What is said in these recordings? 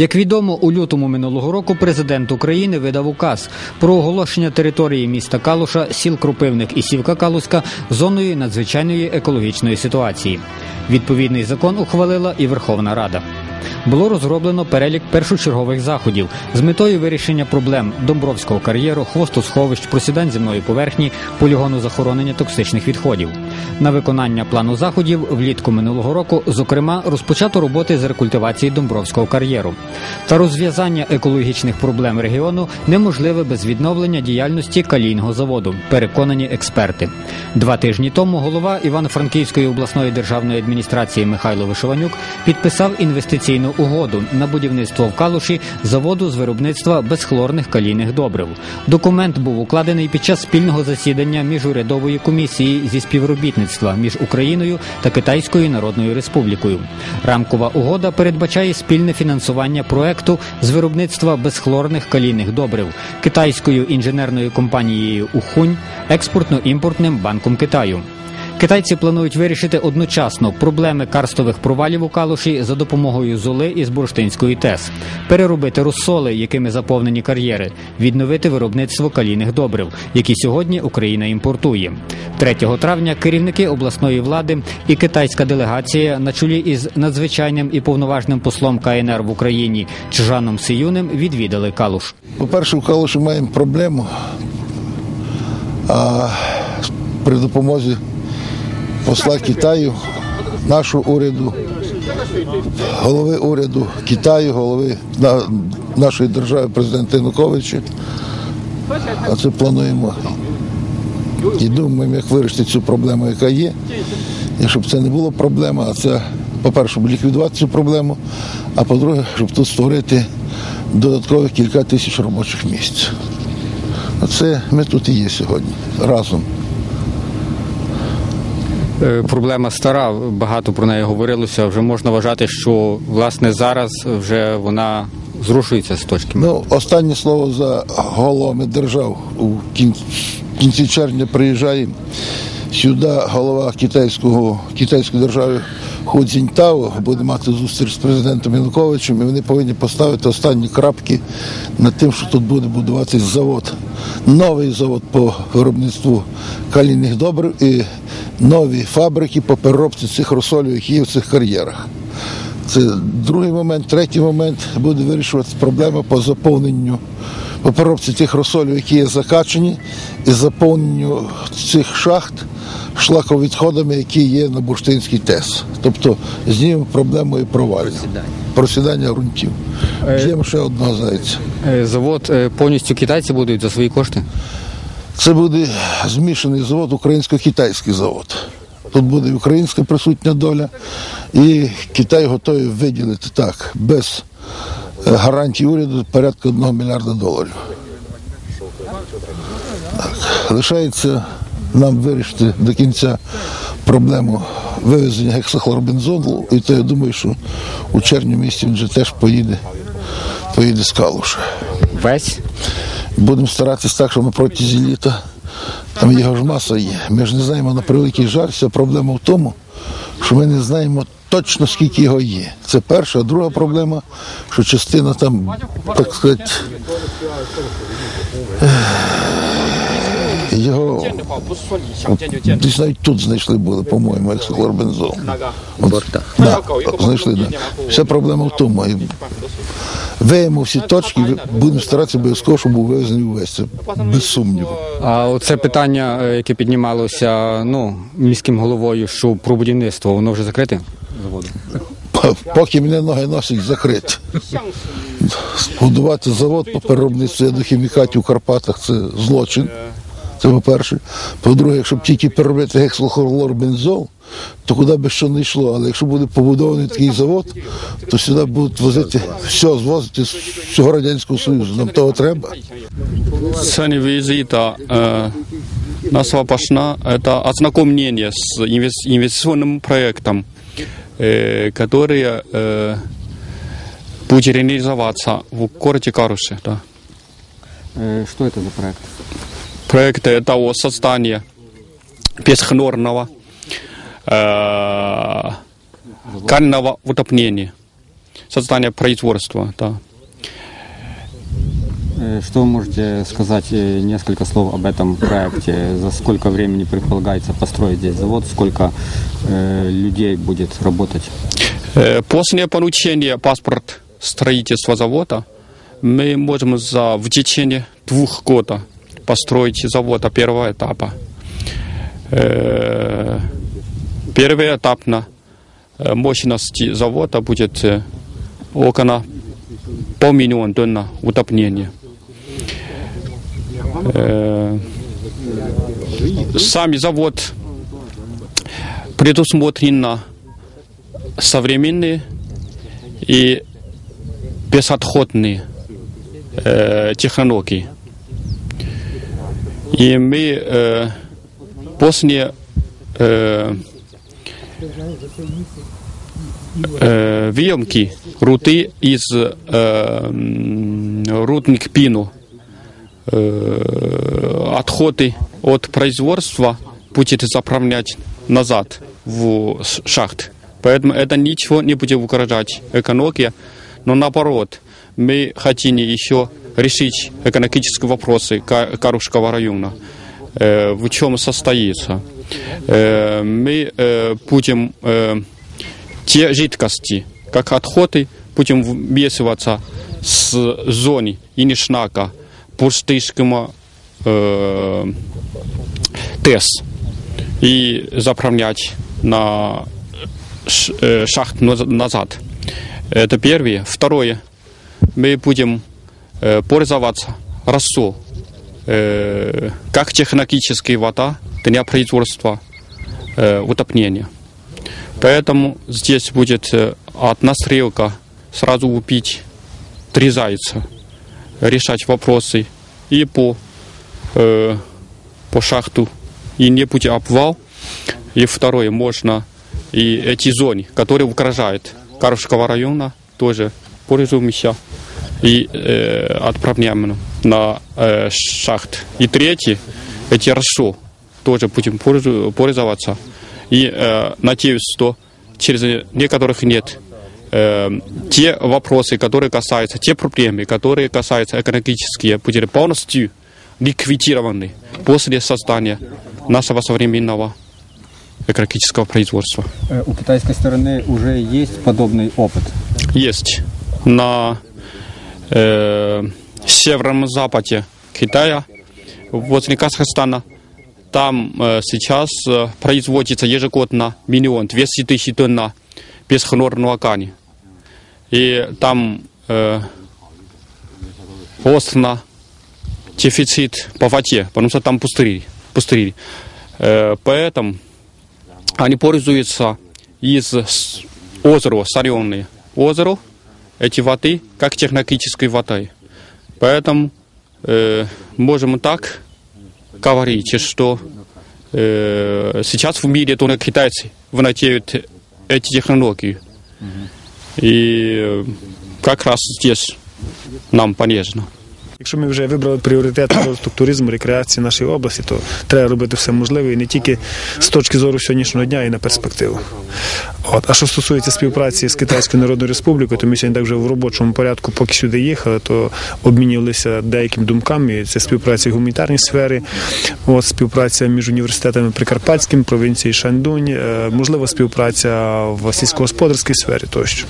Як відомо, у лютому минулого року президент України видав указ про оголошення території міста Калуша, сіл Крупивник і Сівка Калуська зоною надзвичайної екологічної ситуації. Відповідний закон ухвалила і Верховна Рада. Було розроблено перелік першочергових заходів з метою вирішення проблем Домбровського кар'єру, хвостосховищ, просідань земної поверхні, полігону захоронення токсичних відходів. На виконання плану заходів влітку минулого року, зокрема, розпочато роботи з рекультивації Домбровського кар'єру. Та розв'язання екологічних проблем регіону неможливе без відновлення діяльності калійного заводу, переконані експерти. Два тижні тому голова Івано-Франківської обласної державної адміністрації Михайло Вишованюк підписав інвестиційну угоду на будівництво в Калуші заводу з виробництва безхлорних калійних добрив. Документ був укладений під час спільного засідання міжурядової комісії зі співробітництва між Україною та Китайською Народною Республікою. Рамкова угода передбачає спільне фінансування проекту з виробництва безхлорних калійних добрив китайською інженерною компанією Ухунь, експортно-імпортним банком Китаю. Китайці планують вирішити одночасно проблеми карстових провалів у калуші за допомогою золи із бурштинської ТЕС, переробити розсоли, якими заповнені кар'єри, відновити виробництво калійних добрив, які сьогодні Україна імпортує. 3 травня керівники обласної влади і китайська делегація на чолі із надзвичайним і повноважним послом КНР в Україні Чжаном Сиюнем відвідали Калуш. По-перше, в Калуші маємо проблему, а при допомозі посла Китаю, нашого уряду, голови уряду Китаю, голови нашої держави президента Януковича. А це плануємо і думаємо, як вирішити цю проблему, яка є. І щоб це не було проблема, а це, по-перше, щоб ліквідувати цю проблему, а по-друге, щоб тут створити додаткових кілька тисяч робочих місць. Оце ми тут і є сьогодні разом. Е, Проблема стара, багато про неї говорилося. Вже можна вважати, що власне зараз вже вона зрушується з точки. Ну, останнє слово за головами держав. У кінці червня приїжджає сюди голова китайського, китайської держави Ху Цзіньтао, буде мати зустріч з президентом Януковичем, і вони повинні поставити останні крапки над тим, що тут буде будуватись завод. Новий завод по виробництву калійних добрив і нові фабрики по переробці цих розсолів, які є в цих кар'єрах. Це другий момент. Третій момент буде вирішуватися проблема по заповненню, по переробці тих розсолів, які є закачені, і заповненню цих шахт шлаковідходами, які є на бурштинській ТЕС. Тобто знімемо проблему і провалів. Просідання ґрунтів. Б'ємо ще одного зайця. Е, Завод е, повністю китайці будуть за свої кошти. Це буде змішаний завод, українсько-китайський завод. Тут буде українська присутня доля, і Китай готовий виділити так, без е, гарантій уряду порядка 1 мільярда доларів. Так. Лишається нам вирішити до кінця проблему вивезення гексахлорбензолу, і то я думаю, що у червні місяці він вже теж поїде, поїде з Калуша. Весь Будемо старатися так, щоб на протязі літа там його ж маса є. Ми ж не знаємо на превеликий жаль. Вся проблема в тому, що ми не знаємо точно скільки його є. Це перша, друга проблема, що частина там, так сказати, його десь навіть тут знайшли були, по-моєму, ексохлорбензол. Да, знайшли, да. Вся проблема в тому. Виємо всі точки, будемо старатися обов'язково, щоб був вивезений увесь. Це без сумніву. А це питання, е, яке піднімалося ну, міським головою, що про будівництво, воно вже закрите? заводу. П- Поки мене ноги носять закриті. Будувати завод по переробництву ядохімікатів у Карпатах це злочин. Це по-перше. По-друге, якщо б тільки переробити гексохлорбензол, то куди би що не йшло. Але якщо буде побудований такий завод, то сюди будуть возити все, звозити з всього Радянського Союзу. Нам того треба. Цель визита э, нашего посла – это ознакомление с инвес- инвестиционным проектом, Э, который э, будет реализоваться в городе Каруше. Да. Що це за проект? Проект это о создании бесхлорного э, кального утопления. создания производства. Да. Э, Что вы можете сказать, э, несколько слов об этом проекте? За сколько времени предполагается построить здесь завод? Сколько э, людей будет работать? После получения паспорта строительства завода мы можем за, в течение двух года построить завод первого этапа. Первый этап на мощности завода будет около полмиллиона тонн утопления. Э, Сам завод предусмотрен на современные и безотходные э, технологии. И мы э, после э, э, выемки руды из э, м, рудник пину э, отходы от производства будет заправлять назад в шахт. Поэтому это ничего не будет угрожать экологии, но наоборот, мы хотим еще решить экономические вопросы Ка- Карушского района. Э, в чем состоится? Э, мы будем те жидкости, как отходы, будем вмешиваться с зоны Инишнака, Пурштышкого э, ТЭС и заправлять на шахт наз- назад. Это первое. Второе. Мы будем э, пользоваться рассол э, как технологическая вода для производства э, утопления. Поэтому здесь будет э, одна стрелка сразу убить три зайца, решать вопросы и по, э, по шахту, и не будет обвал. И второе, можно и эти зоны, которые угрожают Каровского района, тоже пользуемся и э, отправляем на э, шахт. И третье, эти рассол тоже будем пользоваться. И э, надеюсь, что через некоторых нет э, те вопросы, которые касаются, те проблемы, которые касаются экономические, будут полностью ликвидированы после создания нашего современного экологического производства. Э, У китайской стороны уже есть подобный опыт. Есть на э, северном западе Китая, возле Казахстана. Там э, сейчас э, производится ежегодно миллион двести тысяч тонн бесхлорного кани. И там э, остро дефицит по воде, потому что там пустыри. пустыри. Э, поэтому они пользуются из озера соленые. Озеро, эти воды, как технологической водой. Поэтому э, можем так говорить, что э, сейчас в мире только китайцы владеют эти технологии. И как раз здесь нам полезно. Якщо ми вже вибрали пріоритет розвиток туризму, рекреації нашої області, то треба робити все можливе і не тільки з точки зору сьогоднішнього дня і на перспективу. От. А що стосується співпраці з Китайською Народною Республікою, то ми сьогодні так вже в робочому порядку, поки сюди їхали, то обмінювалися деякими думками. Це співпраця в гуманітарній сфері, от, співпраця між університетами Прикарпатським, провінції Шаньдунь, е, можливо, співпраця в сільськогосподарській сфері тощо.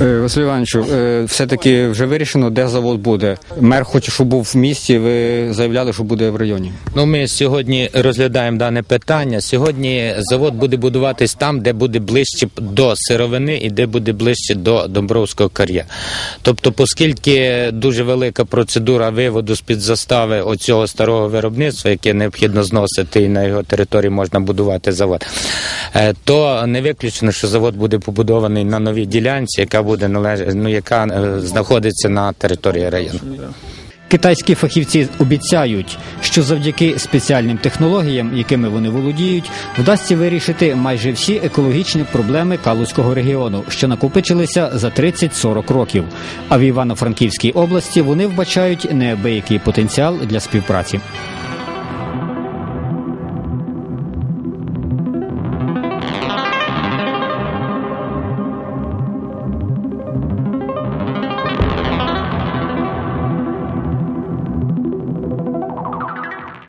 Е, Василь Івановичу, е, все-таки вже вирішено, де завод буде. Мер хоче, щоб був в місті. Ви заявляли, що буде в районі. Ну, ми сьогодні розглядаємо дане питання. Сьогодні завод буде будуватись там, де буде ближче до сировини і де буде ближче до Домбровського кар'єра. Тобто, оскільки дуже велика процедура виводу з-під застави оцього старого виробництва, яке необхідно зносити і на його території можна будувати завод, е, то не виключено, що завод буде побудований на новій ділянці, яка буде належ... ну, яка е, знаходиться на території району. Китайські фахівці обіцяють, що завдяки спеціальним технологіям, якими вони володіють, вдасться вирішити майже всі екологічні проблеми Калузького регіону, що накопичилися за 30-40 років. А в Івано-Франківській області вони вбачають неабиякий потенціал для співпраці.